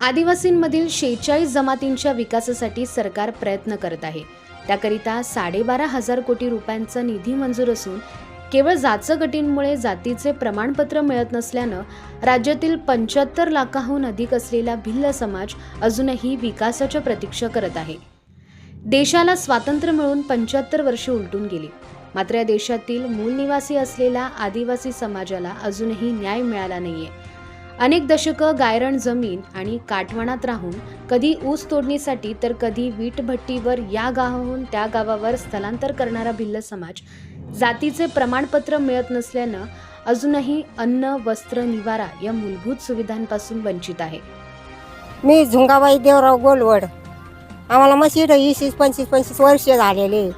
आदिवासींमधील शेहेचाळीस जमातींच्या विकासासाठी सरकार प्रयत्न करत आहे. त्याकरिता साडेबारा हजार कोटी रुपयांचा निधी मंजूर असून केवळ जाचं गटींमुळे जातीचे प्रमाणपत्र मिळत नसल्यानं राज्यातील पंच्याहत्तर लाखाहून अधिक असलेला भिल्ल समाज अजूनही विकासाच्या प्रतीक्षा करत आहे. देशाला स्वातंत्र्य मिळून पंच्याहत्तर वर्षे उलटून गेली. मात्र या देशातील मूलनिवासी असलेल्या आदिवासी समाजाला अजूनही न्याय मिळाला नाहीये. अनेक दशकं गायरण जमीन आणि काठवणात राहून कधी ऊस तोडणीसाठी तर कधी वीटभट्टीवर या गावाहून त्या गावावर स्थलांतर करणारा भिल्ल समाज जातीचे प्रमाणपत्र मिळत नसल्यानं अजूनही अन्न वस्त्र निवारा या मूलभूत सुविधांपासून वंचित आहे. मी झुंगाबाई देवराव गोलवड. आम्हाला मशी इथं वीस वीस पंचवीस पंचवीस वर्ष झालेले.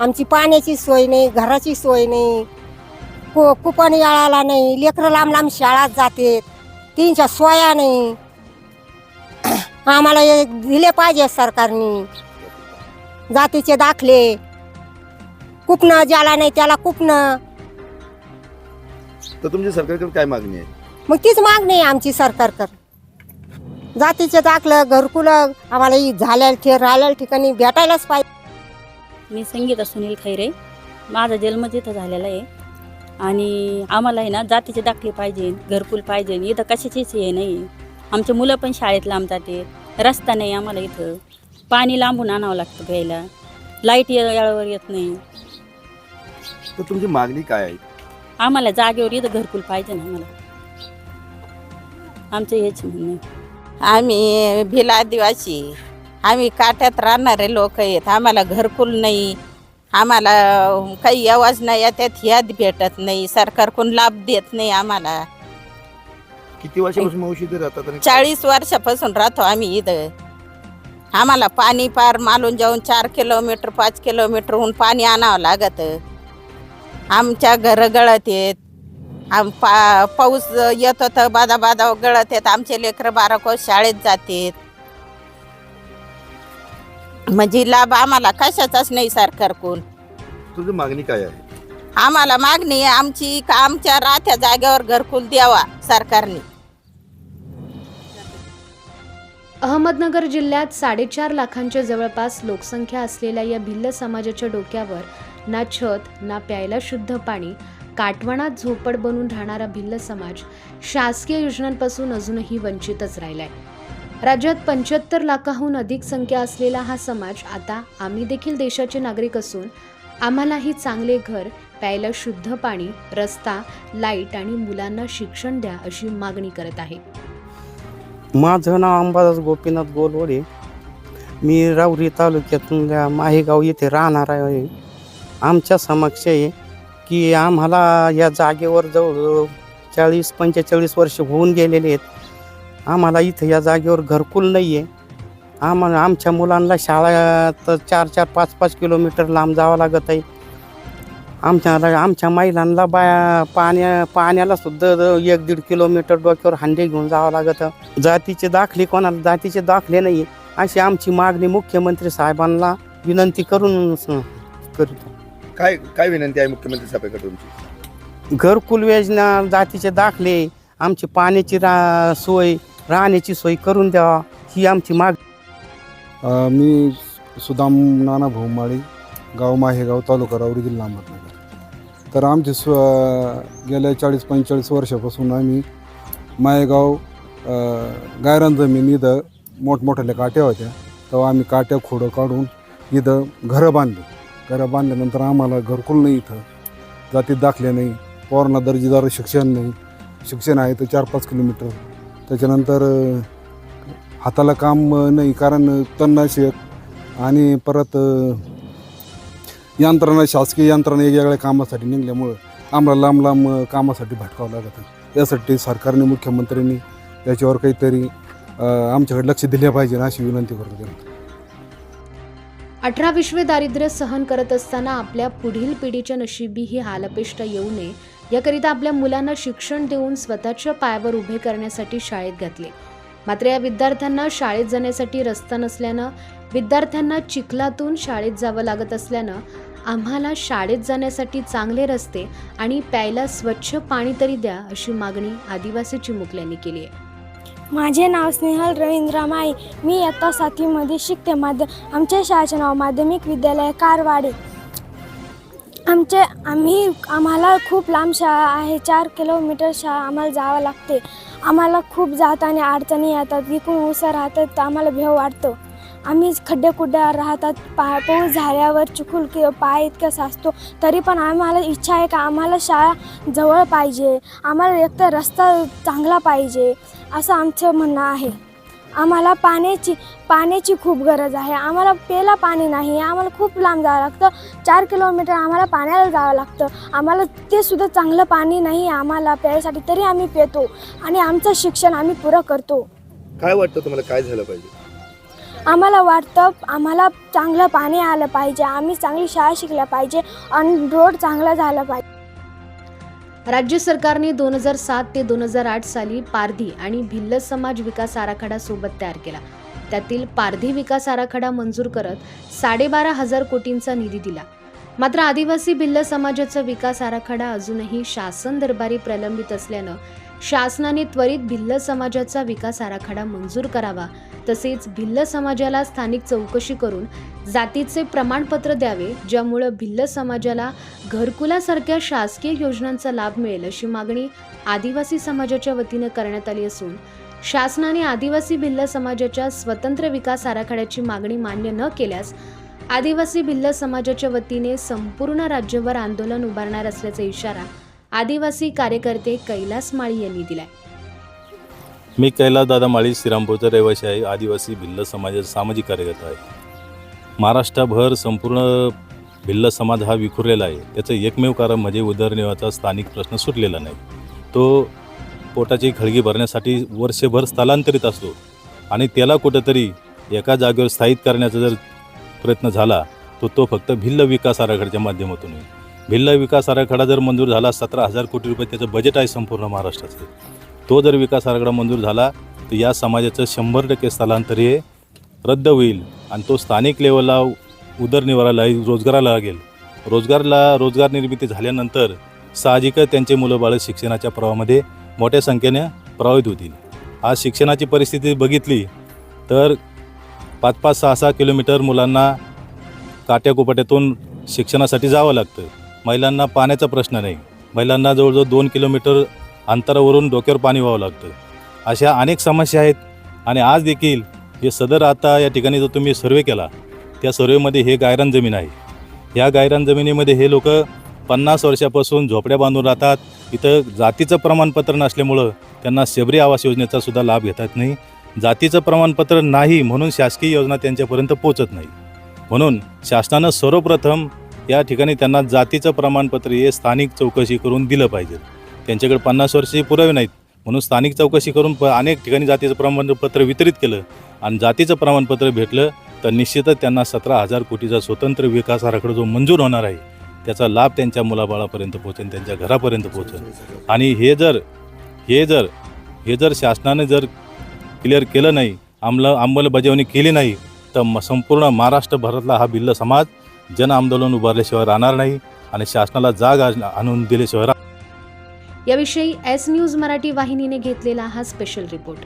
आमची पाण्याची सोय नाही घराची सोय नाही. कु कुपन याळाला नाही लेकरं लांब लांब शाळात जातात. तीनच्या सोया नाही आम्हाला हे दिले पाहिजे सरकारने. जातीचे दाखले. कुपनं ज्याला नाही त्याला कुपनं तर तुमची सरकारकडे काय मागणी आहे? मग तीच मागणी आहे आमची सरकारकर जातीचे दाखलं घरकुलं आम्हाला इ- झालेल्या ठे राहिलेल्या ठिकाणी भेटायलाच पाहिजे. मी संगीता सुनील खैरे. माझा जन्म तिथं झालेला आहे. आणि आम्हाला आहे ना जातीचे दाखले पाहिजे घरकुल पाहिजे इथं कशाचीच हे नाही. आमचे मुलं पण शाळेत लांब जाते. रस्ता नाही आम्हाला इथं. पाणी लांबून आणावं लागतं प्यायला लाइट वेळेवर येत नाही. तर तुमची मागणी काय आहे? आम्हाला जागेवर इथं घरकुल पाहिजे ना आम्हाला. आमचं हेच म्हणणं आहे. आम्ही भिल आदिवासी. आम्ही काट्यात राहणारे लोक आहेत. आम्हाला घरकुल नाही. आम्हाला काही योजना येतात याद भेटत नाही सरकारकडून लाभ देत नाही आम्हाला. किती वर्षापासून मावशी इथे राहतात आणि चाळीस वर्षापासून राहतो आम्ही इथं. आम्हाला पाणी पार मालून जाऊन चार किलोमीटर पाच किलोमीटरहून पाणी आणावं लागत. आमच्या घरं गळत येत. आम पा पाऊस येत होतं बादा बादा गळत येत. आमचे लेकरं बारा कोस शाळेत जातात. म्हणजे लाभ आम्हाला कशाचाच नाही सरकारकडून तुमची मागणी काय आहे? आम्हाला मागणी आहे आमची का आमच्या राहत्या जागेवर घरकुल द्यावा सरकारने. अहमदनगर जिल्ह्यात साडेचार लाखांच्या जवळपास लोकसंख्या असलेल्या या भिल्ल समाजाच्या डोक्यावर ना छत ना प्यायला शुद्ध पाणी काटवणात झोपड बनून राहणारा भिल्ल समाज शासकीय योजनांपासून अजूनही वंचितच राहिलाय. राज्यात पंच्याहत्तर लाखाहून अधिक संख्या असलेला हा समाज आता आम्ही देखील देशाचे नागरिक असून आम्हालाही चांगले घर प्यायला शुद्ध पाणी रस्ता लाइट आणि मुलांना शिक्षण द्या अशी मागणी करत आहे. माझं नाव अंबादास गोपीनाथ गोलवडे. मी राऊरी तालुक्यातून माहेगाव येथे राहणार आहे. आमच्या समक्ष आहे की आम्हाला या जागेवर जवळजवळ चाळीस पंचेचाळीस वर्ष होऊन गेलेले आहेत. आम्हाला इथं या जागेवर घरकुल नाही आहे आम्हाला आमच्या मुलांना शाळा चार चार पाच पाच किलोमीटर लांब जावं लागत आहे. आमच्या आमच्या महिलांना बाया पाण्या पाण्याला सुद्धा एक दीड किलोमीटर डोक्यावर हांडे घेऊन जावं लागतं. जातीचे दाखले कोणाला जातीचे दाखले नाही अशी आमची मागणी मुख्यमंत्री साहेबांना विनंती करून करीत. काय काय विनंती आहे मुख्यमंत्री साहेबांकडे तुमची? घरकुल योजना जातीचे दाखले आमची पाण्याची रा सोय राहण्याची सोय करून द्यावा ही आमची माग अ, मी सुदाम नाना भोमाळी गाव माहेगाव तालुका राऊरी जिल्हा अहमदनगर. तर आमचे स्व गेल्या चाळीस पंचेचाळीस वर्षापासून आम्ही माहेगाव अ, गायरान जमीन इथं मोठमोठ्याल्या काट्या होत्या. तेव्हा आम्ही काट्या खोडं काढून इथं घरं बांधली. घरं बांधल्यानंतर आम्हाला घरकुल नाही इथं. जातीत दाखले नाही पोरांना दर्जेदार शिक्षण नाही. शिक्षण आहे तर चार पाच किलोमीटर त्याच्यानंतर हाताला काम नाही कारण तणनाशक आणि परत यंत्रणा शासकीय यंत्रणा वेगवेगळ्या कामासाठी निघल्यामुळं आम्हाला लांब लांब कामासाठी भटकावं लागतं यासाठी सरकारने मुख्यमंत्र्यांनी याच्यावर काहीतरी आमच्याकडे लक्ष दिले पाहिजे अशी विनंती करतो त्यांना. अठरा विश्वे दारिद्र्य सहन करत असताना आपल्या पुढील पिढीच्या नशिबी ही हालपेष्ट येऊ नये. याकरिता आपल्या मुलांना शिक्षण देऊन स्वतःच्या पायावर उभे करण्यासाठी शाळेत घातले. मात्र या विद्यार्थ्यांना शाळेत जाण्यासाठी रस्ता नसल्यानं विद्यार्थ्यांना चिखलातून शाळेत जावं लागत असल्यानं आम्हाला शाळेत जाण्यासाठी चांगले रस्ते आणि प्यायला स्वच्छ पाणी तरी द्या अशी मागणी आदिवासी चिमुकल्यांनी केली आहे. माझे नाव स्नेहल रवींद्र माई मी इयत्ता सातवीमध्ये शिकते. माध्य आमच्या शाळेचे नाव माध्यमिक विद्यालय कारवाडे. आमचे आम्ही आम्हाला खूप लांब शाळा आहे. चार किलोमीटर शाळा आम्हाला जावं लागते. आम्हाला खूप जाताना अडचणी येतात. विकून उसं राहतात तर आम्हाला भेव वाटतो. आम्ही खड्ड्या कुड्ड्यावर राहतात पा पाऊस झाल्यावर चिखल कि पाय इतकं साचतो तरी पण आम्हाला इच्छा आहे का? आम्हाला शाळा जवळ पाहिजे. आम्हाला एकतर रस्ता चांगला पाहिजे असं आमचं म्हणणं आहे. आम्हाला पाण्याची पाण्याची खूप गरज आहे. आम्हाला प्यायला पाणी नाही. आम्हाला खूप लांब जावं लागतं. चार किलोमीटर आम्हाला पाण्याला जावं लागतं. आम्हाला ते सुद्धा चांगलं पाणी नाही आम्हाला प्यायसाठी तरी आम्ही पितो आणि आमचं शिक्षण आम्ही पुरं करतो. काय वाटतं तुम्हाला? काय झालं पाहिजे? आम्हाला वाटतं आम्हाला चांगलं पाणी आलं पाहिजे. आम्ही चांगली शाळा शिकल्या पाहिजे आणि रोड चांगला झाला पाहिजे. राज्य सरकारने दोन हजार सात ते दोन हजार आठ साली पारधी आणि भिल्ल समाज विकास आराखडा सोबत तयार केला. त्यातील पारधी विकास आराखडा मंजूर करत साडेबारा हजार कोटींचा निधी दिला. मात्र आदिवासी भिल्ल समाजाचा विकास आराखडा अजूनही शासन दरबारी प्रलंबित असल्यानं शासनाने त्वरित भिल्ल समाजाचा विकास आराखडा मंजूर करावा. तसेच भिल्ल समाजाला स्थानिक चौकशी करून जातीचे प्रमाणपत्र द्यावे ज्यामुळं भिल्ल समाजाला घरकुलासारख्या शासकीय योजनांचा लाभ मिळेल अशी मागणी आदिवासी समाजाच्या वतीनं करण्यात आली असून शासनाने आदिवासी भिल्ल समाजाच्या स्वतंत्र विकास आराखड्याची मागणी मान्य न केल्यास आदिवासी भिल्ल समाजाच्या वतीने संपूर्ण राज्यभर आंदोलन उभारणार असल्याचा इशारा आदिवासी कार्यकर्ते कैलास माळी यांनी दिलाय. मी कैलास दादा माळी श्रीरामपूरचा रहिवासी आहे. आदिवासी भिल्ल समाजाचा सामाजिक कार्यकर्ता आहे. महाराष्ट्रभर संपूर्ण भिल्ल समाज हा विखुरलेला आहे. त्याचं एकमेव कारण म्हणजे उदरनिर्वाहाचा स्थानिक प्रश्न सुटलेला नाही. तो पोटाची खळगी भरण्यासाठी वर्षभर स्थलांतरित असतो आणि त्याला कुठंतरी एका जागेवर स्थायिक करण्याचा जर प्रयत्न झाला तो तो फक्त भिल्ल विकास आराखड्याच्या माध्यमातून होईल भिल्ल विकास आराखडा जर मंजूर झाला सतरा हजार कोटी रुपये त्याचं बजेट आहे संपूर्ण महाराष्ट्राचं. तो जर विकास आराखडा मंजूर झाला तर या समाजाचं शंभर टक्के स्थलांतर हे रद्द होईल आणि तो स्थानिक लेवलला उदरनिवाराला रोजगाराला लागेल. रोजगारला रोजगार निर्मिती झाल्यानंतर साहजिकच त्यांचे मुलं बाळं शिक्षणाच्या प्रवाहामध्ये मोठ्या संख्येने प्रभावित होतील. आज शिक्षणाची परिस्थिती बघितली तर पाच पाच सहा सहा किलोमीटर मुलांना काट्याकुपाट्यातून शिक्षणासाठी जावं लागतं. महिलांना पाण्याचा प्रश्न नाही. महिलांना जवळजवळ दोन किलोमीटर अंतरावरून डोक्यावर पाणी व्हावं लागतं. अशा अनेक समस्या आहेत आणि आज देखील हे सदर आता या ठिकाणी जो तुम्ही सर्वे केला त्या सर्वेमध्ये हे गायरान जमीन आहे. या गायरान जमिनीमध्ये हे लोक पन्नास वर्षापासून झोपड्या बांधून राहतात. इथं जातीचं प्रमाणपत्र नसल्यामुळं त्यांना शबरी आवास योजनेचा सुद्धा लाभ घेता येत नाही. जातीचं प्रमाणपत्र नाही म्हणून शासकीय योजना त्यांच्यापर्यंत पोचत नाही. म्हणून शासनानं सर्वप्रथम या ठिकाणी त्यांना जातीचं प्रमाणपत्र हे स्थानिक चौकशी करून दिलं पाहिजे. त्यांच्याकडे पन्नास वर्षे पुरावे नाहीत. म्हणून स्थानिक चौकशी करून प अनेक ठिकाणी जातीचं प्रमाणपत्र वितरित केलं आणि जातीचं प्रमाणपत्र भेटलं तर निश्चितच त्यांना सतरा हजार कोटीचा स्वतंत्र विकास आराखडा जो मंजूर होणार आहे त्याचा लाभ त्यांच्या मुलाबाळापर्यंत पोहोचेल त्यांच्या घरापर्यंत पोहोचेल. आणि हे जर हे जर हे जर शासनाने जर क्लिअर केलं नाही अंमल अंमलबजावणी केली नाही तर म संपूर्ण महाराष्ट्रभरातला हा भिल्ल समाज जन आंदोलन उभारल्याशिवाय राहणार नाही आणि शासनाला जाग आणून दिल्याशिवाय याविषयी एस न्यूज मराठी वाहिनीने घेतलेला हा स्पेशल रिपोर्ट